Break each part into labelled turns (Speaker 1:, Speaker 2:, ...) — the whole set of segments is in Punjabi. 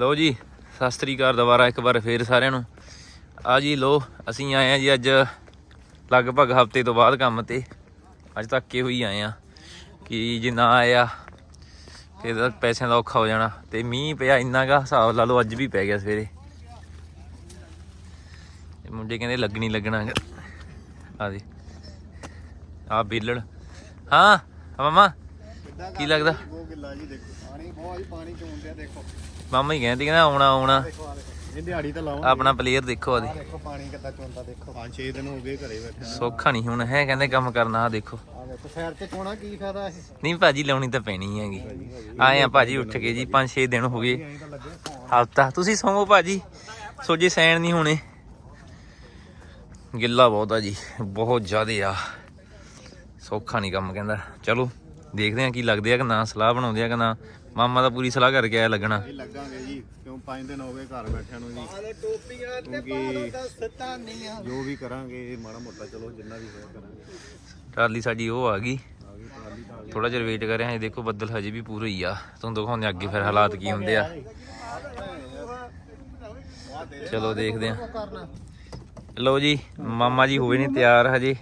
Speaker 1: ਲੋ ਜੀ, ਸਤਿ ਸ੍ਰੀ ਅਕਾਲ ਦੁਬਾਰਾ ਇੱਕ ਵਾਰ ਫੇਰ ਸਾਰਿਆਂ ਨੂੰ। ਆ ਜੀ ਲੋ ਅਸੀਂ ਆਏ ਆ ਜੀ ਅੱਜ ਲਗਭਗ ਹਫ਼ਤੇ ਤੋਂ ਬਾਅਦ ਕੰਮ ਤੇ। ਅੱਜ ਤੱਕ ਹੀ ਹੋਈ ਆਏ ਆ ਕਿ ਜੇ ਨਾ ਆਇਆ, ਫਿਰ ਤਾਂ ਪੈਸਿਆਂ ਦਾ ਔਖਾ ਹੋ ਜਾਣਾ ਤੇ ਮੀਂਹ ਪਿਆ ਇੰਨਾ ਕਾ, ਹਿਸਾਬ ਲਾ ਲਓ ਅੱਜ ਵੀ ਪੈ ਗਿਆ ਸਵੇਰੇ। ਇਹ ਮੁੰਡੇ ਕਹਿੰਦੇ ਲੱਗਣੀ ਲੱਗਣਾ ਆ ਦੇ ਆ ਬੇਲੜ। ਹਾਂ ਮਾਮਾ, ਕੀ ਲੱਗਦਾ?
Speaker 2: ਉਹ ਗਿੱਲਾ ਜੀ ਦੇਖੋ, ਪਾਣੀ ਬਹੁਤ ਪਾਣੀ ਚੋਂਦਿਆ ਦੇਖੋ।
Speaker 1: ਮਾਮਾ ਹੀ ਕਹਿੰਦੇ ਕਹਿੰਦਾ ਆਉਣਾ ਆਉਣਾ।
Speaker 2: ਇਹ ਦਿਹਾੜੀ ਤਾਂ
Speaker 1: ਆਪਣਾ ਪਲੇਅਰ ਦੇਖੋ ਆਦੇ
Speaker 2: ਦੇਖੋ ਪਾਣੀ ਕਿੱਦਾਂ ਚੋਂਦਾ ਦੇਖੋ। 5-6 ਦਿਨ ਹੋ ਗਏ ਘਰੇ ਬੈਠੇ
Speaker 1: ਸੌਖਾ ਨਹੀਂ ਹੁਣ ਹੈ ਕਹਿੰਦੇ ਕੰਮ ਕਰਨਾ ਆ ਦੇਖੋ।
Speaker 2: ਆ ਦੇਖੋ ਸਾਈਡ ਤੇ ਚੋਣਾ ਕੀ ਫਾਇਦਾ ਇਹ?
Speaker 1: ਨਹੀਂ ਭਾਜੀ ਲਾਉਣੀ ਤਾਂ ਪੈਣੀ ਹੈਗੀ। ਆਏ ਆ ਭਾਜੀ ਉੱਠ ਕੇ ਜੀ 5-6 ਦਿਨ ਹੋ ਗਏ। ਹਫਤਾ। ਤੁਸੀਂ ਸੌਂਵੋ ਭਾਜੀ। ਸੋਜੇ ਸੈਣ ਨਹੀਂ ਹੋਣੇ। ਗਿੱਲਾ ਬਹੁਤ ਆ ਜੀ ਬਹੁਤ ਜ਼ਿਆਦੇ ਆ। ਸੌਖਾ ਨਹੀਂ ਕੰਮ ਕਹਿੰਦਾ। ਚਲੋ ਦੇਖਦੇ ਆ ਕੀ ਲੱਗਦੇ ਆ ਕਿ ਨਾ ਸਲਾਹ ਬਣਾਉਂਦੇ ਆ ਕਿ ਨਾ ਮਾਮਾ ਤਾਂ ਪੂਰੀ ਸਲਾਹ ਕਰਕੇ ਆਇਆ ਲੱਗਣਾ।
Speaker 2: ਇਹ ਲੱਗਾਂਗੇ ਜੀ ਕਿਉਂ 5 ਦਿਨ ਹੋ ਗਏ ਘਰ ਬੈਠਿਆਂ ਨੂੰ ਜੀ। ਟੋਪੀਆਂ ਤੇ ਪਾਉਣ ਦਾ ਜੋ ਵੀ ਕਰਾਂਗੇ ਇਹ ਮਾੜਾ ਮੋਟਾ ਚਲੋ ਜਿੰਨਾ ਵੀ ਹੋਇਆ ਕਰਾਂਗੇ।
Speaker 1: ਟਰਾਲੀ ਸਾਡੀ ਉਹ ਆ ਗਈ।
Speaker 2: ਆ ਗਈ ਟਰਾਲੀ ਤਾਂ ਆ ਗਈ।
Speaker 1: ਥੋੜਾ ਜਿਹਾ ਵੇਟ ਕਰ ਰਹੇ ਹਾਂ ਦੇਖੋ ਬੱਦਲ ਹਜੇ ਵੀ ਪੂਰੇ ਹੀ ਆ। ਤੁਹਾਨੂੰ ਦਿਖਾਉਂਦੇ ਹਾਂ ਅੱਗੇ ਫਿਰ ਹਾਲਾਤ ਕੀ ਹੁੰਦੇ ਆ। ਚਲੋ ਦੇਖਦੇ ਆ ਲਓ ਜੀ ਮਾਮਾ ਜੀ ਹੋਏ ਨੇ ਤਿਆਰ ਹਜੇ।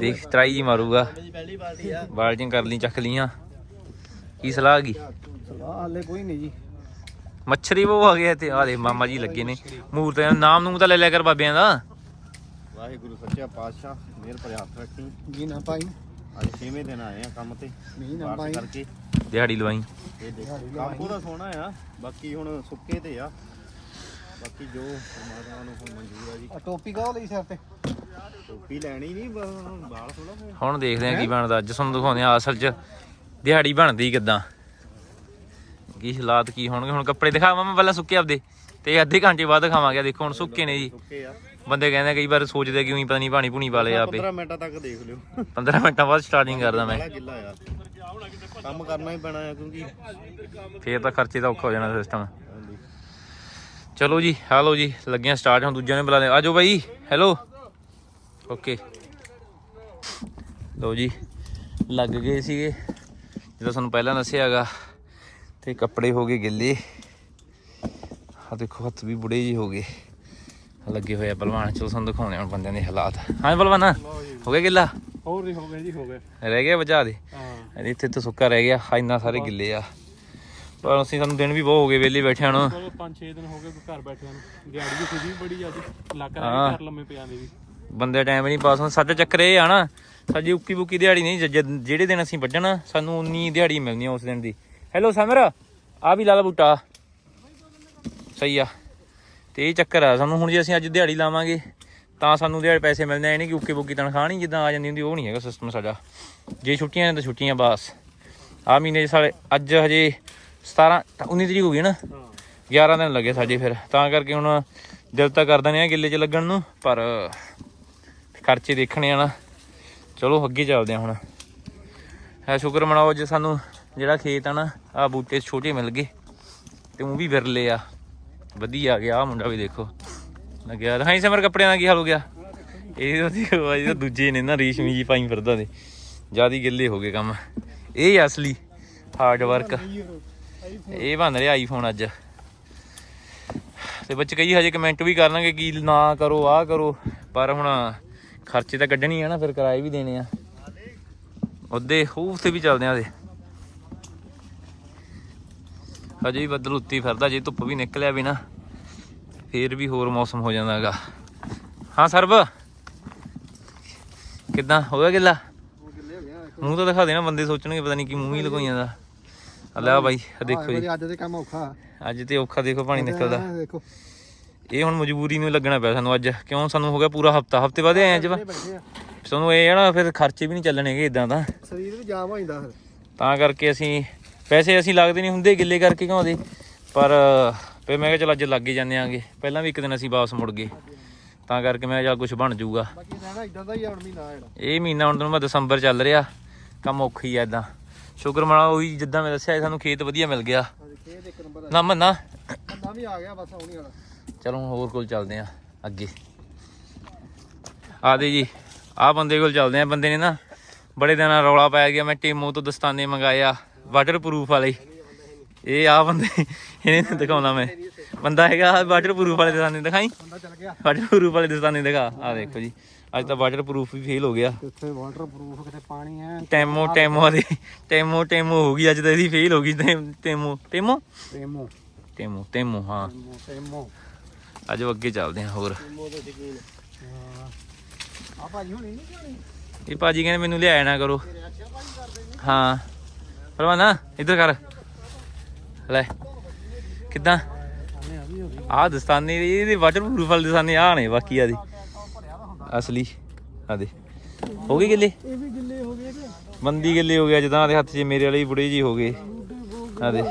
Speaker 1: ਦੇਖ ਟਰਾਈ ਜੀ ਮਾਰੂਗਾ।
Speaker 2: ਪਹਿਲੀ ਬਾਲਟੀ ਆ।
Speaker 1: ਬਾਲਟੀਆਂ ਕਰ ਲਈ ਚੱਕ ਲੀਆਂ ਕੀ ਸਲਾਹ ਹੈਗੀ
Speaker 2: ਸਲਾਹ ਹਾਲੇ ਕੋਈ ਨਹੀਂ ਜੀ।
Speaker 1: ਮੱਛਰੀ ਉਹ ਆ ਗਿਆ ਤੇ ਆ ਦੇ ਮਾਮਾ ਜੀ ਲੱਗੇ ਨੇ। ਮੂਰਤ ਨਾਮ ਨੂੰ ਤਾਂ ਲੈ ਲਿਆ ਕਰ ਬਾਬਿਆਂ ਦਾ।
Speaker 2: ਵਾਹਿਗੁਰੂ ਸੱਚਾ ਪਾਤਸ਼ਾਹ ਮਿਹਰ ਭਰੇ ਹੱਥ ਰੱਖੀ। ਜੀ ਨਾ ਪਾਈ ਅੱਜ 6ਵੇਂ ਦਿਨ ਆਏ ਆ ਕੰਮ ਤੇ। ਨਹੀਂ ਨਾ ਪਾਈ ਕਰਕੇ।
Speaker 1: ਦਿਹਾੜੀ ਲਵਾਈ।
Speaker 2: ਇਹ ਦੇਖੋ ਕੰਮ ਪੂਰਾ ਸੋਹਣਾ ਆ। ਬਾਕੀ ਹੁਣ ਸੁੱਕੇ ਤੇ ਆ। ਬਾਕੀ ਜੋ ਪਰਮਾਤਮਾ ਨੂੰ ਹੁਣ ਮਨਜ਼ੂਰ ਆ ਜੀ।
Speaker 3: ਟੋਪੀ ਕਾਹ ਲਈ ਸਿਰ ਤੇ?
Speaker 2: ਟੋਪੀ ਲੈਣੀ ਨਹੀਂ ਬਾਲ ਥੋੜਾ
Speaker 1: ਹੁਣ ਦੇਖਦੇ ਆ ਕੀ ਬਣਦਾ। ਅੱਜ ਤੁਹਾਨੂੰ ਦਿਖਾਉਂਦੇ ਆ ਅਸਲ 'ਚ ਦਿਹਾੜੀ ਬਣਦੀ ਕਿਦਾਂ? ਕੀ ਹਾਲਾਤ ਕੀ ਹੋਣਗੇ? ਹੁਣ ਕੱਪੜੇ ਦਿਖਾ ਮਾਮਾ ਪਹਿਲਾਂ ਸੁੱਕੇ ਆਪਦੇ। ਤੇ ਅੱਧੇ ਘੰਟੇ ਬਾਅਦ ਦਿਖਾਵਾਂਗੇ ਦੇਖੋ ਹੁਣ ਸੁੱਕੇ ਨੇ ਜੀ।
Speaker 2: ਸੁੱਕੇ ਆ।
Speaker 1: ਬੰਦੇ ਕਹਿੰਦੇ ਕਈ ਵਾਰ ਸੋਚਦੇ ਕਿ ਉਹੀ ਪਤਾ ਨਹੀਂ ਪਾਣੀ ਪੂਣੀ ਪਾ ਲਿਆ ਆਪੇ।
Speaker 2: 15 ਮਿੰਟਾਂ ਤੱਕ ਦੇਖ ਲਿਓ।
Speaker 1: 15 ਮਿੰਟਾਂ ਬਾਅਦ ਸਟਾਰਟਿੰਗ ਕਰਦਾ ਮੈਂ।
Speaker 2: ਕੰਮ ਕਰਨਾ ਹੀ ਪੈਣਾ ਆ ਕਿਉਂਕਿ
Speaker 1: ਫੇਰ ਤਾਂ ਖਰਚੇ ਦਾ ਔਖਾ ਹੋ ਜਾਣਾ ਸਿਸਟਮ। ਚਲੋ ਜੀ ਹਾਲੋ ਜੀ ਲੱਗਿਆ ਸਟਾਰਟ ਹੁਣ ਦੂਜਿਆਂ ਨੇ ਬੁਲਾ ਲਿਆ। ਆਜੋ ਬਾਈ ਹੈਲੋ ਓਕੇ ਲਓ ਜੀ ਲੱਗ ਗਏ ਸੀਗੇ। ਜਦੋਂ ਤੁਹਾਨੂੰ ਪਹਿਲਾਂ ਦੱਸਿਆਗਾ ਤੇ ਕੱਪੜੇ ਹੋ ਗਏ ਗਿੱਲੇ। ਆ ਦੇਖੋ ਹੱਥ ਵੀ ਬੁੜੇ ਜੀ ਹੋ ਗਏ। ਲੱਗੇ ਹੋਏ ਆ ਪਹਿਲਵਾਨ। ਚਲੋ ਤੁਹਾਨੂੰ ਦਿਖਾਉਣੇ ਹੁਣ ਬੰਦਿਆਂ ਦੇ ਹਾਲਾਤ। ਹਾਂ ਪਹਿਲਵਾਨਾ ਹੋ ਗਿਆ ਗਿੱਲਾ?
Speaker 3: ਹੋਰ ਨਹੀਂ ਹੋ ਗਏ ਜੀ ਹੋ ਗਏ।
Speaker 1: ਰਹਿ ਗਿਆ ਬਚਾ ਦੇ।
Speaker 3: ਹਾਂ।
Speaker 1: ਇੱਥੇ ਤਾਂ ਸੁੱਕਾ ਰਹਿ ਗਿਆ ਇੰਨਾ ਸਾਰੇ ਗਿੱਲੇ ਆ। ਪਰ ਅਸੀਂ ਸਾਨੂੰ ਦਿਨ ਵੀ ਬਹੁਤ ਹੋ ਗਏ ਵਿਹਲੇ ਬੈਠਿਆਂ ਨੂੰ।
Speaker 3: ਚਲੋ 5-6 ਦਿਨ ਹੋ ਗਏ ਘਰ ਬੈਠਿਆਂ ਨੂੰ। ਦਿਹਾੜੀ ਵੀ ਖੁਦੀ ਬੜੀ ਜਿਆਦੀ ਲੱਕ। ਰਿਹਾ ਘਰ ਲੰਮੇ ਪਿਆਂ ਦੇ ਵੀ।
Speaker 1: ਬੰਦੇ ਟਾਈਮ ਨਹੀਂ ਪਾਸ ਹੁੰਦਾ ਸਾਡਾ ਚੱਕਰ ਇਹ ਆ ਨਾ ਸਾਡੀ ਉੱਕੀ ਬੁੱਕੀ ਦਿਹਾੜੀ ਨਹੀਂ, ਜ- ਜਿਹੜੇ ਦਿਨ ਅਸੀਂ ਵੱਢਣਾ, ਸਾਨੂੰ ਉਨੀ ਦਿਹਾੜੀ ਮਿਲਣੀ ਆ ਉਸ ਦਿਨ ਦੀ। ਹੈਲੋ ਸਮਰ ਆ ਵੀ ਲਾ ਲਾ ਬੂਟਾ। ਸਹੀ ਆ। ਤੇ ਇਹ ਚੱਕਰ ਆ, ਸਾਨੂੰ ਹੁਣ ਜੇ ਅਸੀਂ ਅੱਜ ਦਿਹਾੜੀ ਲਾਵਾਂਗੇ, ਤਾਂ ਸਾਨੂੰ ਦਿਹਾੜੀ ਪੈਸੇ ਮਿਲਣੇ ਆ ਨਹੀਂ ਕਿ ਉੱਕੀ ਬੁੱਕੀ ਤਨਖਾਹ ਨਹੀਂ, ਜਿੱਦਾਂ ਆ ਜਾਂਦੀ ਹੁੰਦੀ, ਉਹ ਨਹੀਂ ਹੈਗਾ ਸਿਸਟਮ ਸਾਡਾ। ਜੇ ਛੁੱਟੀਆਂ ਨੇ ਤਾਂ ਛੁੱਟੀਆਂ, ਬਸ। ਆ ਮਹੀਨੇ 'ਚ ਸਾਡੇ ਅੱਜ ਹਜੇ 17 19 ਤਰੀਕ ਹੋ ਗਈ ਨਾ?
Speaker 3: ਹਾਂ
Speaker 1: 11 ਦਿਨ ਲੱਗੇ ਸਾਡੇ ਫਿਰ। ਤਾਂ ਕਰਕੇ ਹੁਣ ਦਿਲ ਤਾਂ ਕਰਦਾ ਨਹੀਂ ਆ ਗਿੱਲੇ 'ਚ ਲੱਗਣ ਨੂੰ, ਪਰ ਖਰਚੇ ਦੇਖਣੇ ਆ ਨਾ। ਚਲੋ ਅੱਗੇ ਚੱਲਦੇ ਆ ਹੁਣ। ਹੈ ਸ਼ੁਕਰ ਮਨਾਓ ਜੇ ਸਾਨੂੰ ਜਿਹੜਾ ਖੇਤ ਆ ਨਾ, ਆ ਬੂਟੇ ਛੋਟੇ ਮਿਲ ਗਏ ਤੇ ਉਹ ਵੀ ਵਿਰਲੇ ਆ। ਵਧੀਆ ਗਿਆ ਆ ਮੁੰਡਾ ਵੀ ਦੇਖੋ। ਲੱਗਿਆ ਹਾਂ ਸਮਰ, ਕੱਪੜਿਆਂ ਦਾ ਕੀ ਹਾਲ ਹੋ ਗਿਆ? ਇਹ ਤਾਂ ਇਹ ਤਾਂ ਦੂਜੇ ਨੇ ਨਾ ਰੇਸ਼ਮੀ ਜੀ ਪਾਈ ਫਿਰਦਾ ਦੇ ਜਿਆਦੀ ਗਿੱਲੇ ਹੋ ਗਏ ਕੰਮ। ਇਹ ਅਸਲੀ ਹਾਰਡ ਵਰਕ ਇਹ ਬਣ ਰਿਹਾ ਆਈਫੋਨ ਅੱਜ। ਤੇ ਬੱਚੇ ਕਈ ਹਜੇ ਕਮੈਂਟ ਵੀ ਕਰਨਗੇ ਕਿ ਨਾ ਕਰੋ, ਆਹ ਕਰੋ। ਪਰ ਹੁਣ ਖਰਚੇ ਤਾਂ ਕੱਢਣੀ ਆ ਨਾ ਫਿਰ ਕਿਰਾਏ ਵੀ ਦੇਣੇ ਆ। ਉਹਦੇ ਖੂਫ ਤੇ ਵੀ ਚੱਲਦੇ ਆ ਦੇ ਹਜੇ ਵੀ ਬੱਦਲ ਉੱਤੀ ਫਿਰਦਾ ਜੇ ਧੁੱਪ ਵੀ ਨਿਕਲਿਆ ਵੀ ਨਾ ਫੇਰ ਵੀ ਹੋਰ ਮੌਸਮ ਹੋ ਜਾਂਦਾਗਾ ਹਾਂ ਸਰਬ। ਕਿੱਦਾਂ? ਹੋ ਗਿਆ ਗਿੱਲਾ? ਮੂੰਹ ਤਾਂ ਦਿਖਾ ਦੇ ਨਾ ਬੰਦੇ ਸੋਚਣਗੇ ਪਤਾ ਨਹੀਂ ਕੀ ਮੂੰਹ ਹੀ ਲਗਾਈ ਜਾਂਦਾ ਆ ਲੈ ਆ ਬਾਈ ਆ ਦੇਖੋ ਜੀ।
Speaker 2: ਅੱਜ ਦੇ ਕੰਮ ਔਖਾ।
Speaker 1: ਅੱਜ ਤੇ ਔਖਾ ਦੇਖੋ ਪਾਣੀ ਨਿਕਲਦਾ।
Speaker 2: ਦੇਖੋ।
Speaker 1: ਇਹ ਹੁਣ ਮਜਬੂਰੀ ਨੂੰ ਲੱਗਣਾ ਪਿਆ ਸਾਨੂੰ ਅੱਜ। ਕਿਉਂ? ਸਾਨੂੰ ਹੋ ਗਿਆ ਪੂਰਾ ਹਫਤਾ। ਹਫ਼ਤੇ ਬਾਅਦ ਆਏ ਅੱਜ ਵਾ
Speaker 2: ਬੈਠੇ ਆ
Speaker 1: ਸਾਨੂੰ ਇਹ ਨਾ ਫਿਰ ਖਰਚੇ ਵੀ ਨਹੀਂ ਚੱਲਣਗੇ ਇਦਾਂ ਤਾਂ।
Speaker 2: ਸਰੀਰ ਵੀ ਜਾਮ ਹੋ ਜਾਂਦਾ ਫਿਰ।
Speaker 1: ਤਾਂ ਕਰਕੇ ਅਸੀਂ ਪੈਸੇ ਅਸੀਂ ਲੱਗਦੇ ਨਹੀਂ ਹੁੰਦੇ ਗਿੱਲੇ ਕਰਕੇ ਕਿਉਂ ਦੇ ਪਰ ਫਿਰ ਮੈਂ ਕਿਹਾ ਚਲ ਅੱਜ ਲੱਗ ਹੀ ਜਾਂਦੇ ਆਂਗੇ। ਪਹਿਲਾਂ ਵੀ ਇੱਕ ਦਿਨ ਅਸੀਂ ਵਾਪਸ ਮੁੜ ਗਏ। ਤਾਂ ਕਰਕੇ ਮੈਂ ਚੱਲ ਕੁਝ ਬਣ ਜਾਊਗਾ।
Speaker 2: ਬਾਕੀ ਰਹਿਣਾ ਇਦਾਂ ਦਾ ਹੀ ਆ ਹੁਣ ਮਹੀਨਾ ਜਿਹੜਾ
Speaker 1: ਇਹ ਮਹੀਨਾ ਹੁਣ ਤੁਹਾਨੂੰ ਮੈਂ ਦਸੰਬਰ ਚੱਲ ਰਿਹਾ। ਕੰਮ ਔਖੀ ਆ ਇਦਾਂ ਸ਼ੁਕਰ ਮਨਾ ਉਹੀ ਜਿੱਦਾਂ ਮੈਂ ਦੱਸਿਆ ਸਾਨੂੰ ਖੇਤ ਵਧੀਆ ਮਿਲ ਗਿਆ।
Speaker 2: ਹਾਂਜੀ ਖੇਤ ਇੱਕ ਨੰਬਰ
Speaker 1: ਨਾ ਮੰਨਾ।
Speaker 2: ਵੀ ਆ ਗਿਆ ਬਸ ਆਉਣੀ ਵਾਲਾ
Speaker 1: ਚਲੋ ਹੁਣ ਹੋਰ ਕੋਲ ਚੱਲਦੇ ਆ ਅੱਗੇ। ਆਦੇ ਜੀ ਆ ਬੰਦੇ ਕੋਲ ਚੱਲਦੇ ਆ ਬੰਦੇ ਨੇ ਨਾ ਬੜੇ ਦਿਨਾਂ ਰੌਲਾ ਪਾਇਆ ਗਿਆ ਮੈਂ ਟੀਮੋ ਤੋਂ ਦਸਤਾਨੇ ਮੰਗਾਏ ਆ ਵਾਟਰ ਪ੍ਰੂਫ ਵਾਲੇ। ਇਹ ਆ ਬੰਦੇ ਇਹਨੇ ਦਿਖਾਉਣਾ ਮੈਂ। ਬੰਦਾ ਹੈਗਾ ਵਾਟਰ ਪ੍ਰੂਫ ਵਾਲੇ ਦਸਤਾਨੇ ਦਿਖਾਈ?
Speaker 3: ਬੰਦਾ ਚੱਲ ਗਿਆ।
Speaker 1: ਵਾਟਰ ਪ੍ਰੂਫ ਵਾਲੇ ਦਸਤਾਨੇ ਦਿਖਾ ਆ ਦੇਖੋ ਜੀ। ਅੱਜ ਤਾਂ ਵਾਟਰ ਪ੍ਰੂਫ ਵੀ ਫੇਲ ਹੋ ਗਿਆ।
Speaker 3: ਕਿੱਥੇ ਵਾਟਰ ਪ੍ਰੂਫ ਕਿਤੇ ਪਾਣੀ ਹੈ?
Speaker 1: ਟੈਮੋ ਟੈਮੋ ਦੇ ਟੈਮੋ ਟੈਮੋ ਹੋ ਗਈ ਅੱਜ ਤਾਂ ਇਹਦੀ ਫੇਲ ਹੋ ਗਈ। ਟੈਮ- ਟੈਮੋ ਟੈਮੋ?
Speaker 3: ਟੇਮੋ।
Speaker 1: ਟੈਮੋ ਟੈਮੋ ਹਾਂ।
Speaker 3: ਟੇਮੋ।
Speaker 1: ਅੱਜ ਅੱਗੇ ਚੱਲਦੇ ਹਾਂ ਹੋਰ।
Speaker 3: ਆ ਭਾਜੀ ਹੁਣੀ ਨਹੀਂ
Speaker 1: ਇਹ ਭਾਜੀ ਕਹਿੰਦੇ ਮੈਨੂੰ ਲਿਆਇਆ ਨਾ ਕਰੋ। ਹਾਂ। ਪਰਵਾਨਾ ਇੱਧਰ ਕਰ। ਲੈ ਕਿੱਦਾਂ?
Speaker 3: ਆ
Speaker 1: ਦਸਤਾਨੇ ਇਹਦੇ ਵਾਟਰ ਪ੍ਰੂਫ ਵਾਲੇ ਦਸਤਾਨੇ ਆ ਨੇ ਬਾਕੀ ਆ ਦੇ। ਅਸਲੀ ਆ ਦੇ। ਹੋ ਗਏ ਗਿੱਲੇ?
Speaker 3: ਇਹ ਵੀ ਗਿੱਲੇ ਹੋ ਗਏ ਕਿ?
Speaker 1: ਬੰਦੀ ਗਿੱਲੇ ਹੋ ਗਿਆ ਜਦਾਂ ਦੇ ਹੱਥ 'ਚ ਮੇਰੇ ਵਾਲੇ ਬੁੜੇ ਜੀ ਹੋ ਗਏ। ਆ ਦੇ।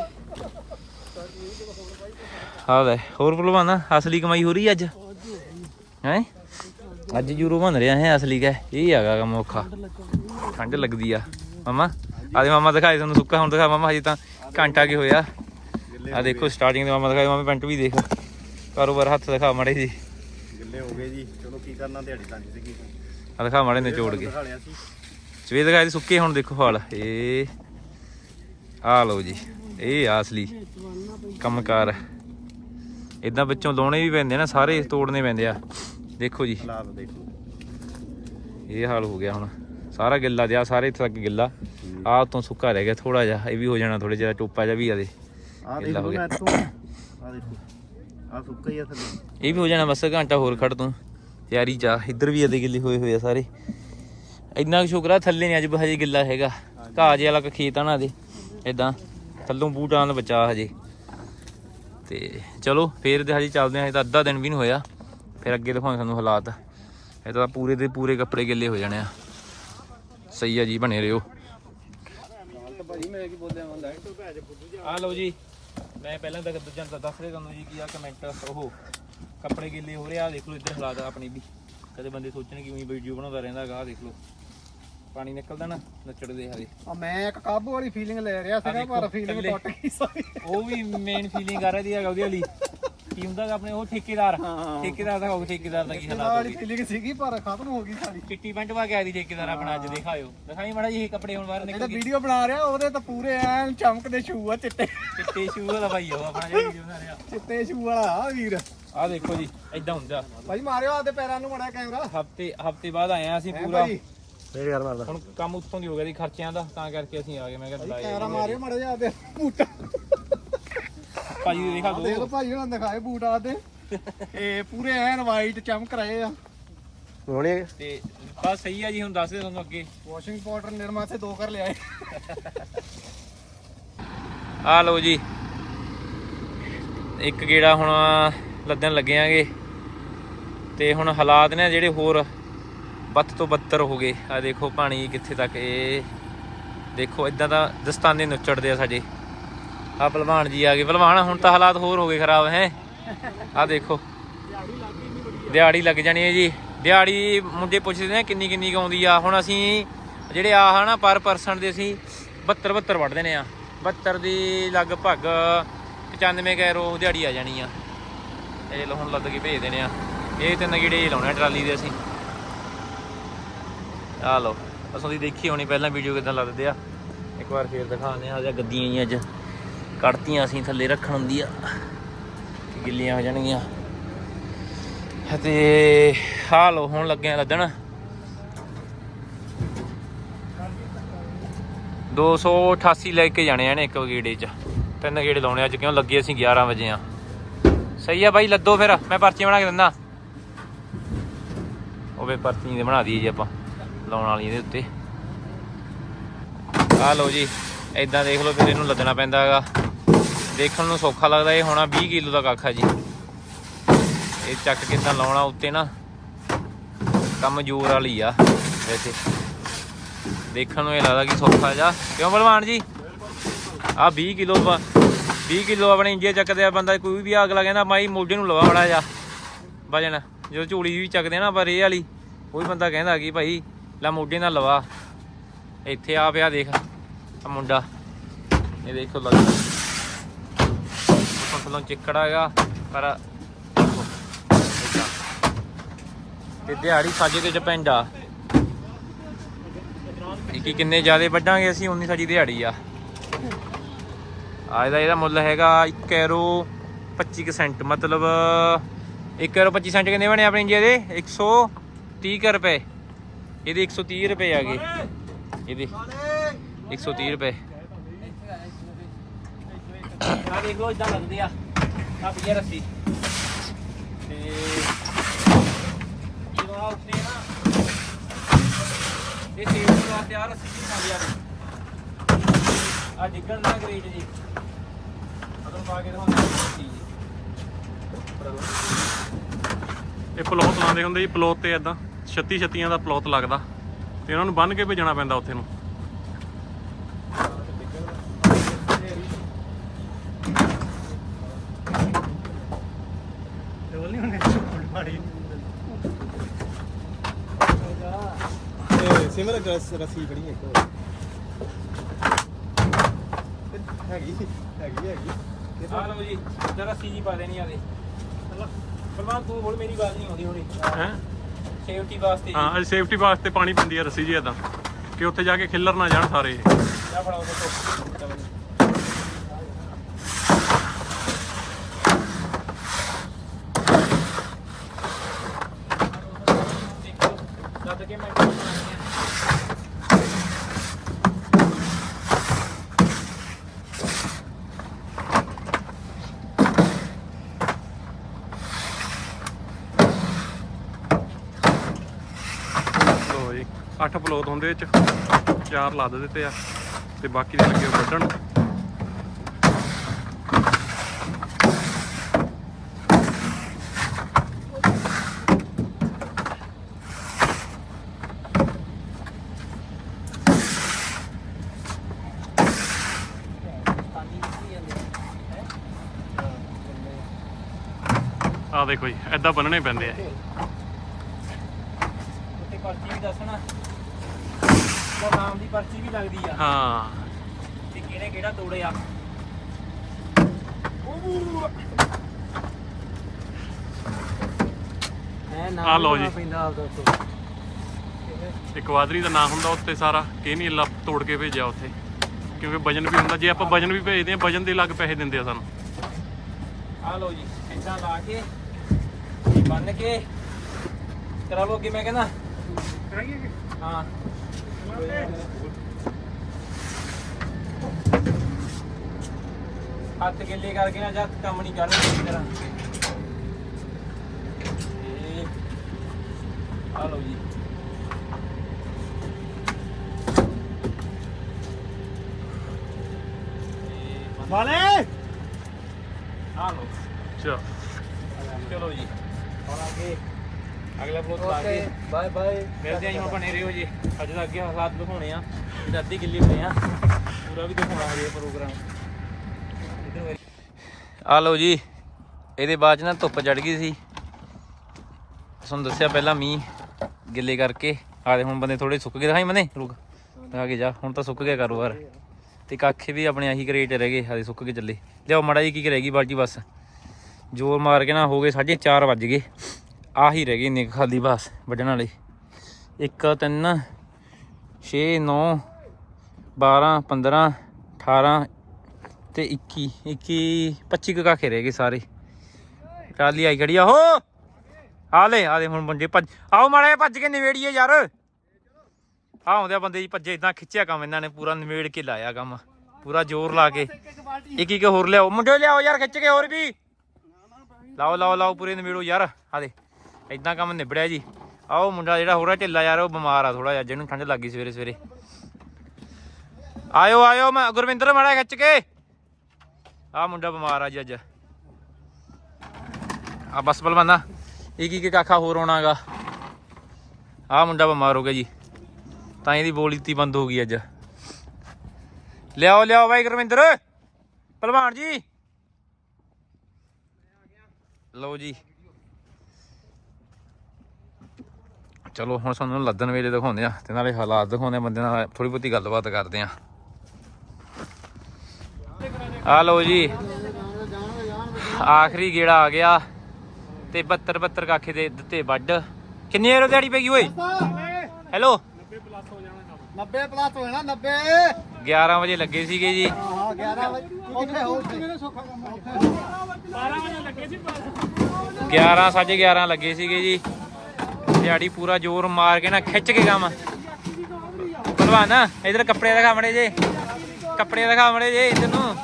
Speaker 1: ਆ ਲੈ ਹੋਰ ਭਲਵਾਨਾ ਅਸਲੀ ਕਮਾਈ ਹੋ ਰਹੀ ਅੱਜ? ਹੈ? ਅੱਜ ਯੂਰੋ ਬਣ ਰਿਹਾ ਹੈ ਅਸਲੀ ਕਾ ਇਹ ਹੈਗਾ ਕੰਮ ਔਖਾ। ਠੰਡ ਲੱਗਦੀ ਆ। ਮਮਾ ਆਦੇ ਮਾਮਾ ਦਿਖਾਏ ਤੁਹਾਨੂੰ ਸੁੱਕਾ ਹੁਣ ਦਿਖਾ ਮਾਮਾ ਹਜੇ ਤਾਂ ਘੰਟਾ ਕੀ ਹੋਇਆ। ਆ ਦੇਖੋ ਸਟਾਰਟਿੰਗ ਦੇ ਮਾਮਾ ਦਿਖਾਏ ਮਾਮੇ ਪੈਂਟ ਵੀ ਦੇਖ। ਕਾਰੋਬਾਰ ਹੱਥ ਦਿਖਾ ਮੜੇ ਜੀ
Speaker 2: ਗਿੱਲੇ ਹੋ ਗਏ ਜੀ। ਚਲੋ ਕੀ ਕਰਨਾ ਦਿਹਾੜੀ ਤਾਂ ਨਹੀਂ ਸੀਗੀ।
Speaker 1: ਆ ਦਿਖਾ ਮੜੇ ਕੇ।
Speaker 2: ਦਿਖਾ ਲਿਆ ਸੀ।
Speaker 1: ਸਵੇਰ ਦਿਖਾਏ ਸੁੱਕੇ ਹੁਣ ਦੇਖੋ ਹਾਲ। ਇਹ ਆ ਲਓ ਜੀ। ਇਹ ਆ ਅਸਲੀ। ਕੰਮਕਾਰ। ਇਦਾਂ ਵਿੱਚੋਂ ਲਾਉਣੇ ਵੀ ਪੈਂਦੇ ਨਾ ਸਾਰੇ ਤੋੜਨੇ ਪੈਂਦੇ ਆ। ਦੇਖੋ ਜੀ।
Speaker 2: ਹਾਲਾਤ ਦੇਖੋ।
Speaker 1: ਇਹ ਹਾਲ ਹੋ ਗਿਆ ਹੁਣ। ਸਾਰਾ ਗਿੱਲਾ ਜਿਹਾ ਸਾਰੇ ਇੱਥੇ ਤੱਕ ਗਿੱਲਾ। ਆਹ ਤੋਂ ਸੁੱਕਾ ਰਹਿ ਗਿਆ ਥੋੜਾ ਜਿਹਾ ਇਹ ਵੀ ਹੋ ਜਾਣਾ ਥੋੜੇ ਜਿਹਾ ਟੋਪਾ ਜਿਹਾ ਵੀ ਆ ਦੇ।
Speaker 2: ਆਹ ਦੇਖ ਲਓ ਇੱਥੋਂ ਆਹ ਦੇਖੋ। ਆਹ ਸੁੱਕਾ ਹੀ ਆ ਥੱਲੇ।
Speaker 1: ਇਹ ਵੀ ਹੋ ਜਾਣਾ ਬਸ ਘੰਟਾ ਹੋਰ ਖੜ ਤੂੰ। ਤਿਆਰੀ ਆ। ਇੱਧਰ ਵੀ ਅਦੇ ਗਿੱਲੇ ਹੋਏ ਹੋਏ ਆ ਸਾਰੇ। ਇੰਨਾ ਕੁ ਸ਼ੁਕਰ ਆ ਥੱਲੇ ਨਹੀਂ ਅੱਜ ਹਜੇ ਗਿੱਲਾ ਹੈਗਾ। ਘਾਹ ਜਿਹਾ ਵਾਲਾ ਖੇਤ ਆ ਨਾ ਦੇ। ਇਦਾਂ ਥੱਲੋਂ ਬੂਟਾਂ ਦਾ ਬਚਾ ਹਜੇ। ਤੇ ਚਲੋ, ਫੇਰ ਦੇ ਹਜੇ ਚੱਲਦੇ ਆ ਇਹ ਤਾਂ ਅੱਧਾ ਦਿਨ ਵੀ ਨਹੀਂ ਹੋਇਆ। ਫਿਰ ਅੱਗੇ ਦਿਖਾਉਂ ਸਾਨੂੰ ਹਾਲਾਤ। ਇਹ ਤਾਂ ਪੂਰੇ ਦੇ ਪੂਰੇ ਕੱਪੜੇ ਗਿੱਲੇ ਹੋ ਜਾਣੇ ਆ। ਸਹੀ ਆ ਜੀ, ਬਣੇ ਰਿਓ
Speaker 3: ਭਾਜੀ
Speaker 1: ਆ ਲਓ ਜੀ, ਮੈਂ ਪਹਿਲਾਂ ਤਾਂ ਦੂਜਾ ਤਾਂ ਦੱਸ ਰਿਹਾ ਤੁਹਾਨੂੰ ਜੀ ਕੀ ਆ ਕਮੈਂਟ ਉਹ ਕੱਪੜੇ ਗਿੱਲੇ ਹੋ ਰਿਹਾ ਦੇਖ ਲਓ ਇੱਧਰ ਹਾਲਾਤ ਆਪਣੀ ਵੀ। ਕਦੇ ਬੰਦੇ ਸੋਚਣ ਕਿ ਉਹੀ ਵੀਡੀਓ ਬਣਾਉਂਦਾ ਰਹਿੰਦਾ ਹੈਗਾ ਦੇਖ ਲਓ। ਪਾਣੀ ਨਿਕਲਦਾ ਨਾ ਨੱਚੜਦੇ ਹਾਲੇ
Speaker 3: ਆ ਮੈਂ ਇੱਕ ਕਾਬੂ ਵਾਲੀ ਫੀਲਿੰਗ ਲੈ ਰਿਹਾ ਸੀਗਾ
Speaker 1: ਦੇਖੋ,
Speaker 3: ਪਰ ਫੀਲਿੰਗ। ਟੁੱਟ ਗਈ ਸਾਰੀ
Speaker 1: ਉਹ ਵੀ ਮੇਨ ਫੀਲਿੰਗ ਕਰ ਰਹੀ ਹੈਗਾ ਉਹਦੇ ਵਾਲੀ। ਕੀ ਹੁੰਦਾ ਗਾ ਆਪਣੇ ਉਹ ਠੇਕੇਦਾਰ।
Speaker 3: ਹਾਂ।
Speaker 1: ਠੇਕੇਦਾਰ ਦਾ ਹੋਊ ਠੇਕੇਦਾਰ ਦਾ ਕੀ ਹਾਲਾਤ ਹੋ
Speaker 3: ਵਾਲੀ ਫੀਲਿੰਗ ਸੀਗੀ ਪਰ ਖਤਮ ਹੋ ਗਈ ਸਾਰੀ।
Speaker 1: ਚਿੱਟੀ ਪੈਂਟ ਪਾ ਕੇ ਆਈ ਦੀ ਠੇਕੇਦਾਰ ਆਪਣਾ ਅੱਜ ਦਿਖਾਇਓ। ਦਿਖਾਈ ਮਾੜਾ ਜੀ ਇਹ ਕੱਪੜੇ ਹੁਣ ਬਾਹਰ
Speaker 3: ਜਿਹੜਾ
Speaker 1: ਨਿਕਲ ਗਏ।
Speaker 3: ਵੀਡੀਓ ਬਣਾ ਰਿਹਾ ਉਹਦੇ ਤਾਂ ਪੂਰੇ ਐਨ ਚਮਕਦੇ ਸ਼ੂ ਆ ਚਿੱਟੇ।
Speaker 1: ਚਿੱਟੇ ਸ਼ੂ ਵਾਲਾ ਭਾਈ ਉਹ ਆਪਣਾ ਜਿਹੜਾ ਵੀਡੀਓ ਬਣਾ ਰਿਹਾ।
Speaker 3: ਚਿੱਟੇ ਸ਼ੂ ਵਾਲਾ ਆ ਵੀਰ।
Speaker 1: ਆਹ ਦੇਖੋ ਜੀ ਐਦਾਂ ਹੁੰਦਾ।
Speaker 3: ਭਾਈ ਮਾਰਿਓ ਆਪਦੇ ਪੈਰਾਂ ਨੂੰ ਮੜਾ ਕੈਮਰਾ
Speaker 1: ਹਫ਼ਤੇ ਹਫ਼ਤੇ ਬਾਅਦ ਆਏ ਆ ਅਸੀਂ
Speaker 3: ਹੈਂ
Speaker 1: ਪੂਰਾ।
Speaker 3: ਭਾਈ?
Speaker 2: ਫੇਰ ਯਾਰ ਮਾਰਦਾ
Speaker 1: ਹੁਣ ਕੰਮ ਉੱਥੋਂ ਦੀ ਹੋ ਗਿਆ ਦੀ ਖਰਚਿਆਂ ਦਾ ਤਾਂ ਕਰਕੇ ਅਸੀਂ ਆ ਗਏ। ਮੈਂ ਕਿਹਾ
Speaker 3: ਕੈਮਰਾ
Speaker 1: ਲਾਇਆ
Speaker 3: ਮਾਰਿਓ ਮੜਾ ਜਾ ਆਪਦੇ ਬੂਟਾ।
Speaker 1: ਭਾਜੀ ਦੇ ਦਿਖਾ
Speaker 3: ਆ ਦੇਖ ਲਓ
Speaker 1: ਦੋ
Speaker 3: ਭਾਈ ਨੇ ਦਿਖਾਏ ਬੂਟ ਆਦੇ ਇਹ ਪੂਰੇ ਐਨ ਵਾਈਟ ਚਮਕ ਰਹੇ ਆ।
Speaker 2: ਹੋਣੇ
Speaker 1: ਤੇ ਬਸ ਸਹੀ ਆ ਜੀ ਹੁਣ ਦੱਸ ਦੇ ਤੁਹਾਨੂੰ ਅੱਗੇ।
Speaker 3: ਵਾਸ਼ਿੰਗ ਪਾਊਡਰ ਨਿਰਮਾ ਸੇ ਦੋ ਕਰ ਲਿਆਏ।
Speaker 1: ਆ ਲਓ ਜੀ। ਇੱਕ ਗੇੜਾ ਹੁਣ ਲੱਦਣ ਲੱਗੇ ਆਂਗੇ ਤੇ ਹੁਣ ਹਾਲਾਤ ਨੇ ਜਿਹੜੇ ਹੋਰ। ਬੱਤ ਤੋਂ ਬੱਤਰ ਹੋ ਗਏ। ਆ ਦੇਖੋ ਪਾਣੀ ਕਿੱਥੇ ਤੱਕ, ਇਹ ਦੇਖੋ ਇਦਾਂ ਦਾ ਦਸਤਾਨੇ ਨੁੱਚੜਦੇ ਆ ਸਾਡੇ। ਆ ਪਹਿਲਵਾਨ ਜੀ ਆ ਗਏ। ਪਹਿਲਵਾਨ, ਹੁਣ ਤਾਂ ਹਾਲਾਤ ਹੋਰ ਹੋ ਗਏ ਖਰਾਬ, ਹੈ? ਆ ਦੇਖੋ। ਦਿਹਾੜੀ ਲੱਗ ਜਾਣੀ ਹੈ ਜੀ। ਦਿਹਾੜੀ ਮੁੰਡੇ ਪੁੱਛਦੇ ਨੇ, ਕਿੰਨੀ ਕਿੰਨੀ ਕੁ ਆਉਂਦੀ ਆ? ਹੁਣ ਅਸੀਂ ਜਿਹੜੇ ਆ ਹਨਾ, ਪਰ ਪਰਸਨ ਦੇ ਅਸੀਂ 72 72 ਵੱਢਦੇ ਨੇ ਆ। 72 ਦੀ ਲਗਭਗ 95 ਕੈਰੋ ਦਿਹਾੜੀ ਆ ਜਾਣੀ ਆ। ਇਹ ਲੋ ਹੁਣ ਲੱਦ ਕੇ ਭੇਜ ਦੇਣੇ ਆ। ਇਹ ਤਿੰਨ ਗੀੜੇ ਲਾਉਣੇ ਆ ਟਰਾਲੀ ਦੇ ਅਸੀਂ। ਆ ਲਓ। ਅਸੋਂ ਦੀ ਦੇਖੀ ਹੋਣੀ ਪਹਿਲਾਂ ਵੀਡੀਓ ਕਿਦਾਂ ਲੱਗਦੇ ਆ। ਇੱਕ ਵਾਰ ਫੇਰ ਦਿਖਾਉਂਦੇ ਆ ਆ ਗੱਦੀਆਂ ਹੀ ਅੱਜ। ਕੱਢਤੀਆਂ ਅਸੀਂ ਥੱਲੇ ਰੱਖਣ ਹੁੰਦੀ ਆ। ਗਿੱਲੀਆਂ ਹੋ ਜਾਣਗੀਆਂ। ਤੇ ਆ ਲਓ, ਹੁਣ ਲੱਗੇ ਆ ਲੱਦਣ। 288 ਲੈ ਕੇ ਜਾਣੇ ਆ ਨੇ ਇੱਕ ਗੇੜੇ ਚ। ਤਿੰਨ ਗੇੜੇ ਲਾਉਣੇ ਅੱਜ, ਕਿਉਂ ਲੱਗੇ ਅਸੀਂ 11 ਵਜੇ ਆ। ਸਹੀ ਆ ਬਾਈ, ਲੱਦੋ ਫਿਰ। ਮੈਂ ਪਰਚੀ ਬਣਾ ਕੇ ਦਿੰਦਾ। ਉਹ ਵੇ ਪਰਚੀ ਦੇ ਬਣਾ ਦਈਏ ਜੀ ਆਪਾਂ। ਲਾਉਣ ਵਾਲੀ ਇਹਦੇ ਉੱਤੇ। ਆ ਲਓ ਜੀ ਐਦਾਂ ਦੇਖ ਲਓ ਫਿਰ ਇਹਨੂੰ ਲੱਦਣਾ ਪੈਂਦਾ ਹੈਗਾ। ਦੇਖਣ ਨੂੰ ਸੌਖਾ ਲੱਗਦਾ, ਇਹ ਹੋਣਾ 20 ਕਿਲੋ ਦਾ ਕੱਖ ਆ ਜੀ। ਇਹ ਚੱਕ ਕਿੱਦਾਂ ਲਾਉਣਾ ਉੱਤੇ ਨਾ, ਕੰਮ ਜ਼ੋਰ ਵਾਲੀ ਆ ਵੈਸੇ। ਦੇਖਣ ਨੂੰ ਇਹ ਲੱਗਦਾ ਕਿ ਸੌਖਾ ਜਾ ਕਿਉਂ ਬਲਵਾਨ ਜੀ? ਆ 20 ਕਿਲੋ 20 ਕਿਲੋ ਆਪਣੇ ਇੰਡੀਆ ਚੱਕਦੇ ਆ, ਬੰਦਾ ਕੋਈ ਵੀ ਅਗਲਾ ਕਹਿੰਦਾ ਮਾਈ ਮੋਢੇ ਨੂੰ ਲਵਾ ਬੜਾ ਜਾ ਵਜਨ, ਜਦੋਂ ਝੋਲੀ ਵੀ ਚੱਕਦੇ ਨਾ ਪਰ ਇਹ ਵਾਲੀ ਉਹ ਵੀ ਬੰਦਾ ਕਹਿੰਦਾ ਕਿ ਭਾਈ ਲੈ ਮੋਢੇ ਨਾਲ ਲਵਾ। ਇੱਥੇ ਆ ਪਿਆ ਦੇਖ ਆ ਮੁੰਡਾ। ਇਹ ਦੇਖੋ ਲੱਗਦਾ ਫਸਲੋਂ ਚਿੱਕੜ ਹੈਗਾ, ਪਰ ਦੇਖੋ। ਏਦਾਂ। ਤੇ ਦਿਹਾੜੀ ਸਾਜੇ ਤੇ ਡਿਪੈਂਡ ਆ। ਕਿ ਕਿੰਨੇ ਜ਼ਿਆਦੇ ਵੱਢਾਂਗੇ ਅਸੀਂ ਉਨੀ ਸਾਡੀ ਦਿਹਾੜੀ ਆ। ਆ ਇਹਦਾ ਇਹਦਾ ਮੁੱਲ ਹੈਗਾ 1 ਯੂਰੋ 25 ਸੈਂਟ ਮਤਲਬ 1 ਯੂਰੋ 25 ਸੈਂਟ ਕਿੰਨੇ ਬਣੇ ਆਪਣੇ ਇੰਡੀਆ ਦੇ? 130 ਕੁ ਰੁਪਏ। ਇਹਦੇ 130 ਰੁਪਏ ਆ ਗਏ। ਇਹਦੇ 130 ਰੁਪਏ। ਆ ਦੇਖ ਲੋ ਇਦਾਂ ਲੱਗਦੇ ਆ। ਆ ਪਈ ਰੱਸੀ। ਤੇ ਇਹ ਵਾ ਉੱਤੇ ਨਾ, ਇਹ ਸੇਵ ਵਾਸਤੇ ਆ ਰੱਸੀ ਦੀ ਪਾਈ ਆ ਆ ਡਿੱਗਣ ਨਾ ਗਰੇਜ ਜੀ। ਅਗਰ ਪਾ ਕੇ ਦਿਖਾਉਂਦਾ
Speaker 4: ਇਹ ਪਲੋਤ ਲਾਉਂਦੇ ਹੁੰਦੇ ਜੀ, ਪਲੋਤ ਤੇ ਇਦਾਂ 36 ਛੱਤੀਆਂ ਦਾ ਪਲੋਤ ਲੱਗਦਾ ਤੇ ਉਹਨਾਂ ਨੂੰ ਬੰਨ ਕੇ ਭੇਜਣਾ ਪੈਂਦਾ ਉੱਥੇ ਨੂੰ।
Speaker 3: ਸਿਮਰ ਰਸੀ ਬੜੀ ਇੱਕ ਹੋਰ। ਹੈਗੀ ਹੈਗੀ ਹੈਗੀ।
Speaker 1: ਆ ਲਓ ਜੀ ਜਰਾ ਰੱਸੀ ਜੀ ਪਾ ਦੇਣੀ ਆ ਦੇ। ਪਰਮਾਨ ਤੂੰ ਬੋਲ ਮੇਰੀ ਆਵਾਜ਼ ਨਹੀਂ ਆਉਂਦੀ ਹੋਣੀ।
Speaker 4: ਹੈ?
Speaker 1: ਸੇਫਟੀ ਵਾਸਤੇ
Speaker 4: ਹਾਂ ਅੱਜ ਸੇਫਟੀ ਵਾਸਤੇ ਪਾਣੀ ਪੈਂਦੀ ਆ ਰੱਸੀ ਜੀ ਇਦਾਂ ਕਿ ਉੱਥੇ ਜਾ ਕੇ ਖਿੱਲਰ ਨਾ ਜਾਣ ਸਾਰੇ ਇਹ।
Speaker 1: ਜਾ ਫੜਾਓ ਬੱਚੋ
Speaker 4: 8 ਪਲੋਤ ਹੁੰਦੇ ਵਿੱਚ, ਚਾਰ ਲੱਦ ਦਿੱਤੇ ਆ, ਤੇ ਬਾਕੀ ਦੇ ਲੱਗੇ ਵੱਢਣ। ਆ ਦੇਖੋ ਜੀ ਐਦਾਂ ਬੰਨਣੇ ਪੈਂਦੇ ਆ।
Speaker 1: ਉੱਤੇ ਕਰਤੀ ਵੀ ਦੱਸਣਾ। ਉਹ ਨਾਮ ਦੀ ਪਰਚੀ ਵੀ ਲੱਗਦੀ ਆ।
Speaker 4: ਹਾਂ।
Speaker 1: ਤੇ ਕਿਹਨੇ ਕਿਹੜਾ ਤੋੜਿਆ
Speaker 4: ਆ। ਲਓ ਜੀ। ਇੱਕ ਕੁਆਦਰੀ ਦਾ ਨਾਂ ਹੁੰਦਾ ਉੱਤੇ ਸਾਰਾ ਕਿ ਨਹੀਂ ਲੱਭ ਤੋੜ ਕੇ ਭੇਜਿਆ ਉੱਥੇ। ਕਿਉਂਕਿ ਵਜਨ ਵੀ ਹੁੰਦਾ ਜੇ ਆਪਾਂ ਵਜਨ ਵੀ ਭੇਜਦੇ ਆ ਵਜਨ ਦੇ ਅਲੱਗ ਪੈਸੇ ਦਿੰਦੇ ਆ ਸਾਨੂੰ।
Speaker 1: ਆ ਲਓ ਜੀ ਏਦਾਂ ਲਾ ਕੇ ਬੰਨ ਕੇ ਕਰਾ ਲਓ ਅੱਗੇ ਮੈਂ ਕਹਿੰਦਾ। ਹਾਂ। ਹੱਥ ਗਿੱਲੇ ਕਰਕੇ ਨਾ ਜਦ ਕੰਮ ਨਹੀਂ ਕਰਨਾ ਇਸ ਤਰ੍ਹਾਂ ਇਹ ਆ ਲਓ ਜੀ।
Speaker 3: ਵਾਲੇ!
Speaker 1: ਆ ਲਓ।
Speaker 4: ਚਲੋ
Speaker 1: ਜੀ ਹੁਣ ਅੱਗੇ ਬਲੋਕ ਲਾ ਕੇ।
Speaker 3: Bye bye.
Speaker 1: ਮਿਲਦੇ ਆਂ ਜੀ ਹੁਣ ਬਣੇ ਰਹੋ ਜੀ। ਅੱਜ ਦਾ ਅੱਗੇ ਹਾਲਾਤ ਦਿਖਾਉਣੇ ਆ। ਅੱਧੀ ਗਿੱਲੀ ਹੋਏ ਆ। ਪੂਰਾ ਵੀ ਦਿਖਾਉਣਾ ਹਜੇ ਪ੍ਰੋਗਰਾਮ। ਆ ਲਓ ਜੀ ਇਹਦੇ ਬਾਅਦ ਨਾ ਧੁੱਪ ਚੜ ਗਈ ਸੀ। ਤੁਹਾਨੂੰ ਦੱਸਿਆ ਪਹਿਲਾਂ ਮੀਂਹ ਗਿੱਲੇ ਕਰਕੇ। ਆਦੇ ਹੁਣ ਬੰਦੇ ਥੋੜੇ ਸੁੱਕ ਗਏ। ਦਿਖਾਈ ਮਨੇ ਰੁਕ। ਦਿਖਾ ਕੇ ਜਾ ਹੁਣ ਤਾਂ ਸੁੱਕ ਗਿਆ ਕਾਰੋਬਾਰ। ਤੇ ਕਾਖੇ ਵੀ ਆਪਣੇ ਆਹੀ ਕਰੇਟ ਰਹਿ ਗਏ ਹਾਲੇ ਸੁੱਕ ਕੇ ਚੱਲੇ। ਲਿਆਓ ਮੜਾ ਜੀ ਕੀ ਗਈ ਬਾਜੀ ਬਸ। ਜੋਰ ਮਾਰ ਕੇ ਨਾ ਹੋ ਗਏ 4:30 ਵੱਜ ਗਏ। ਆਹੀ ਰਹਿ ਗਈ ਨਿਕ ਖਾਲੀ ਬਸ ਵੱਢਣ ਵਾਲੇ। 1 3 6 9 12 15 18 ਤੇ 21 21 25 ਕੁ ਕਾਖੇ ਰਹਿ ਗਏ ਸਾਰੇ। ਟਰਾਲੀ ਆਈ ਖੜੀ ਆ। ਹੋ ਆਲੇ ਲੈ ਹੁਣ ਬੰਦੇ ਭੱਜ ਆਓ ਮਾੜਾ ਜਿਹਾ ਭੱਜ ਕੇ ਨਿਵੇੜੀਏ ਯਾਰ। ਆ ਆਉਂਦੇ ਆ ਬੰਦੇ ਜੀ ਭੱਜੇ ਇਦਾਂ ਖਿੱਚਿਆ ਕੰਮ ਇਹਨਾਂ ਨੇ, ਪੂਰਾ ਨਿਵੇੜ ਕੇ ਲਾਇਆ ਕੰਮ। ਪੂਰਾ ਜ਼ੋਰ ਲਾ ਕੇ। ਇੱਕ ਇੱਕ ਹੋਰ ਲਿਆਓ। ਮੁੰਡੇ ਲਿਆਓ ਯਾਰ, ਖਿੱਚ ਕੇ ਹੋਰ ਵੀ। ਲਾਓ ਲਾਓ ਲਾਓ, ਪੂਰੇ ਨਿਬੇੜੋ ਯਾਰ। ਆਲੇ ਇਦਾਂ ਕੰਮ ਨਿਬੜਿਆ ਜੀ। ਆਓ ਮੁੰਡਾ ਜਿਹੜਾ ਹੋਰ ਢਿੱਲਾ ਯਾਰ, ਉਹ ਬਿਮਾਰ ਆ ਥੋੜਾ ਜਿਹਾ, ਜਿਹਨੂੰ ਠੰਡ ਲੱਗੀ ਸਵੇਰੇ ਸਵੇਰੇ। ਆਇਓ ਆਇਓ, ਮੈਂ ਗੁਰਵਿੰਦਰ ਮਾੜਾ ਖਿੱਚ ਕੇ। ਆ ਮੁੰਡਾ ਬਿਮਾਰ ਆ ਜੀ ਅੱਜ। ਆ ਬਸ ਬਲਵੰਦਾ ਇੱਕ ਇੱਕ ਕਾਖਾ ਹੋਰ ਆਉਣਾਗਾ ਆ ਮੁੰਡਾ ਬਿਮਾਰ ਹੋ ਗਿਆ ਜੀ। ਤਾਂ ਇਹਦੀ ਬੋਲੀਤੀ ਬੰਦ ਹੋ ਗਈ ਅੱਜ। ਲਿਆਓ ਲਿਆਓ ਬਾਈ ਗੁਰਵਿੰਦਰ। ਪਹਿਲਵਾਨ ਜੀ। ਲਓ ਜੀ। ਚਲੋ ਹੁਣ ਸਾਨੂੰ ਲੱਦਣ ਵੇਲੇ ਦਿਖਾਉਂਦੇ ਆ ਤੇ ਨਾਲੇ ਹਾਲਾਤ ਦਿਖਾਉਂਦੇ ਬੰਦੇ ਨਾਲ ਥੋੜੀ ਬਹੁਤੀ ਗੱਲਬਾਤ ਕਰਦੇ ਆ। ਆ ਲਓ ਜੀ। ਆਖਰੀ ਗੇੜਾ ਆ ਗਿਆ ਤੇ 72 72 ਕਾਖੇ ਦੇ ਦਿੱਤੇ ਵੱਡ। ਕਿੰਨੀ ਏਰੋ ਦਿਹਾੜੀ ਪੈ ਗਈ ਓਏ? ਹੈਲੋ?
Speaker 3: 90 ਪਲੱਸ ਹੋਣਾ 90
Speaker 1: 11 ਵਜੇ ਲੱਗੇ ਸੀਗੇ ਜੀ।
Speaker 3: ਹਾਂ 11 ਵਜੇ। ਉੱਥੇ ਹੋ ਮੇਰੇ ਸੌਖਾ ਕੰਮ ਉੱਥੇ?
Speaker 1: 11 ਸਾਢੇ 11 ਲੱਗੇ ਸੀਗੇ ਜੀ। ਦਿਹਾੜੀ ਪੂਰਾ ਜ਼ੋਰ ਮਾਰ ਕੇ ਨਾ ਖਿੱਚ ਕੇ ਕੰਮ। ਭਲਵਾਨ, ਇਧਰ ਕੱਪੜੇ ਦਿਖਾ ਮੜੇ ਜੇ। ਕੱਪੜੇ ਦਿਖਾ ਮੜੇ ਜੇ ਇਧਰ ਨੂੰ।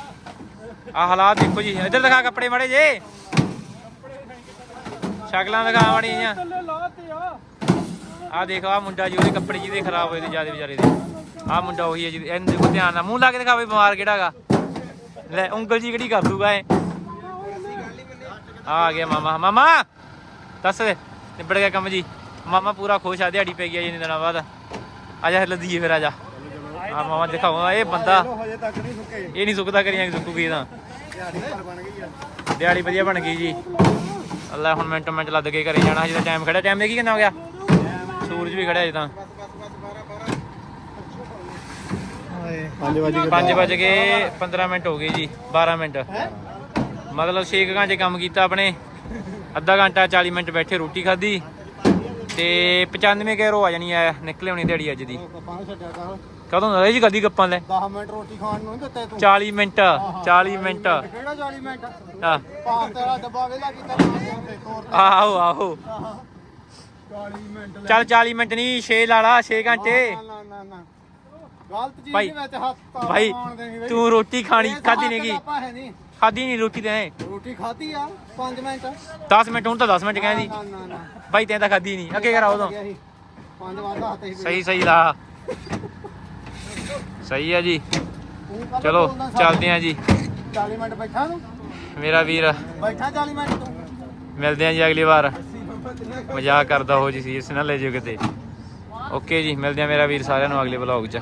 Speaker 1: ਆ ਹਾਲਾਤ ਦੇਖੋ ਜੀ, ਇਧਰ ਦਿਖਾ ਕੱਪੜੇ ਮੜੇ ਜੇ। ਸ਼ਕਲਾਂ ਦਿਖਾ ਮੜੀਆਂ ਆ ਦੇਖੋ ਆ ਮੁੰਡਾ ਜੀ, ਉਹਦੇ ਕੱਪੜੇ ਜਿਹਦੇ ਖਰਾਬ ਹੋਏ ਤੇ ਜਿਆਦੇ ਵਿਚਾਰੇ ਦੇ। ਆ ਮੁੰਡਾ ਉਹੀ ਹੈ ਜੀ ਇਹਨੂੰ ਦੇਖੋ ਧਿਆਨ ਨਾਲ। ਮੂੰਹ ਲਾ ਕੇ ਦਿਖਾ ਬਈ ਬਿਮਾਰ ਕਿਹੜਾਗਾ ਲੈ, ਉਂਗਲ ਜੀ ਕਿਹੜੀ ਕਰ ਦੂਗਾ ਇਹ। ਆ ਗਿਆ ਮਾਮਾ ਮਾਮਾ! ਦੱਸ ਦੇ, ਨਿਬੜ ਗਿਆ ਕੰਮ ਜੀ। ਮਾਮਾ ਪੂਰਾ ਖੁਸ਼ ਆ ਦਿਹਾੜੀ ਪੈ ਗਈ ਜੀ ਦਿਨਾਂ ਬਾਅਦ। ਆ ਜਾ ਲੱਦੀਏ ਫਿਰ ਆ ਜਾ। ਆ ਮਾਮਾ ਦਿਖਾਓ ਇਹ ਬੰਦਾ
Speaker 2: ਹਜੇ ਤੱਕ ਨਹੀਂ ਸੁੱਕੇ।
Speaker 1: ਇਹ ਨਹੀਂ ਸੁੱਕਦਾ ਕਰੀਆਂ ਸੁੱਕੂਗੀ ਤਾਂ।
Speaker 2: ਦਿਹਾੜੀ ਪਰ ਬਣ ਗਈ ਆ।
Speaker 1: ਦਿਹਾੜੀ ਵਧੀਆ ਬਣ ਗਈ ਜੀ। ਅੱਲਾ ਹੁਣ ਮਿੰਟ ਮਿੰਟ ਲੱਦ ਕੇ ਘਰੇ ਜਾਣਾ ਹਜੇ ਤਾਂ ਟਾਈਮ ਖੜਾ ਟਾਈਮ ਦੇਖੀ ਕਿੰਨਾ ਹੋ ਗਿਆ? ਸੂਰਜ ਵੀ ਖੜਿਆ ਹਜੇ ਤਾਂ।
Speaker 2: 5 ਵਜੇ
Speaker 1: 5 ਵਜ ਗਏ 15 ਮਿੰਟ ਹੋ ਗਏ ਜੀ 12 ਮਿੰਟ। ਮਤਲਬ 6 ਘੰਟੇ ਕੰਮ ਕੀਤਾ ਆਪਣੇ। ਅੱਧਾ ਘੰਟਾ 40 ਮਿੰਟ ਬੈਠੇ ਰੋਟੀ ਖਾਧੀ। ਤੇ 95 ਕੈਰੋ ਆ ਜਾਣੀ ਆ ਨਿਕਲੇ ਹੋਣੀ ਦਿਹਾੜੀ ਅੱਜ ਦੀ।
Speaker 3: ਗੱਪਾਂ ਨੂੰ ਛੱਡਿਆ ਕਰ।
Speaker 1: ਕਦੋਂ ਦਾ? ਜੀ ਗੱਦੀ ਗੱਪਾਂ ਲੈ।
Speaker 3: 10 ਮਿੰਟ ਰੋਟੀ ਖਾਣ ਨੂੰ ਦਿੱਤੇ ਤੂੰ।
Speaker 1: 40 ਮਿੰਟ 40 ਮਿੰਟ।
Speaker 3: ਕਿਹੜਾ 40 ਮਿੰਟ?
Speaker 1: ਆ
Speaker 3: ਪਾਸ ਤੇਰਾ ਡੱਬਾ ਵੇਲਾ ਕੀਤਾ
Speaker 1: ਆਹੋ ਆਹੋ।
Speaker 3: 40 ਮਿੰਟ
Speaker 1: ਚੱਲ 40 ਮਿੰਟ ਨਹੀਂ 6 ਲਾ ਲਾ 6 ਘੰਟੇ।
Speaker 3: ਨਾ ਨਾ ਨਾ। ਗਲਤ ਚੀਜ਼ ਦੇ ਵਿੱਚ ਹੱਥ ਤਾਂ
Speaker 1: ਭਾਈ। ਤੂੰ ਰੋਟੀ ਖਾਣੀ ਖਾਦੀ ਨਹੀਂਗੀ
Speaker 3: ਹੈ
Speaker 1: ਖਾਦੀ ਨਹੀਂ ਰੋਟੀ ਤੇ
Speaker 3: ਰੋਟੀ ਖਾਧੀ ਆ 5 ਮਿੰਟ।
Speaker 1: 10 ਮਿੰਟ ਹੁਣ ਤਾਂ 10 ਮਿੰਟ ਕਹਿੰਦੀ।
Speaker 3: ਨਾ ਨਾ ਨਾ
Speaker 1: ਭਾਈ ਤੈਂ ਤਾਂ ਖਾਦੀ ਨਹੀਂ। ਅੱਗੇ ਕਰਾ ਉਦੋਂ।
Speaker 3: ਗਿਆ ਸੀ। ਪੰਜ ਵਾਰ ਹੱਥ ਹੀ
Speaker 1: ਸਹੀ ਸਹੀ ਲਾ। ਸਹੀ ਹੈ ਜੀ।
Speaker 3: ਤੂੰ
Speaker 1: ਚਲੋ
Speaker 3: ਬੋਲਦਾ ਸਾਰਾ?
Speaker 1: ਚੱਲਦੇ ਆ ਜੀ।
Speaker 3: 40 ਮਿੰਟ ਬੈਠਾ ਨੂੰ
Speaker 1: ਮੇਰਾ ਵੀਰ।
Speaker 3: ਬੈਠਾ 40 ਮਿੰਟ ਤੂੰ?
Speaker 1: ਮਿਲਦੇ ਆ ਜੀ ਅਗਲੀ ਵਾਰ। ਮਜ਼ਾਕ ਕਰਦਾ ਹੋ ਜੀ ਸੀਰੀਅਸ ਨਾ ਲੈ ਜਿਓ ਕਿਤੇ। ਓਕੇ ਜੀ ਮਿਲਦੇ ਆ ਮੇਰਾ ਵੀਰ ਸਾਰਿਆਂ ਨੂੰ ਅਗਲੇ ਵਲੌਗ 'ਚ।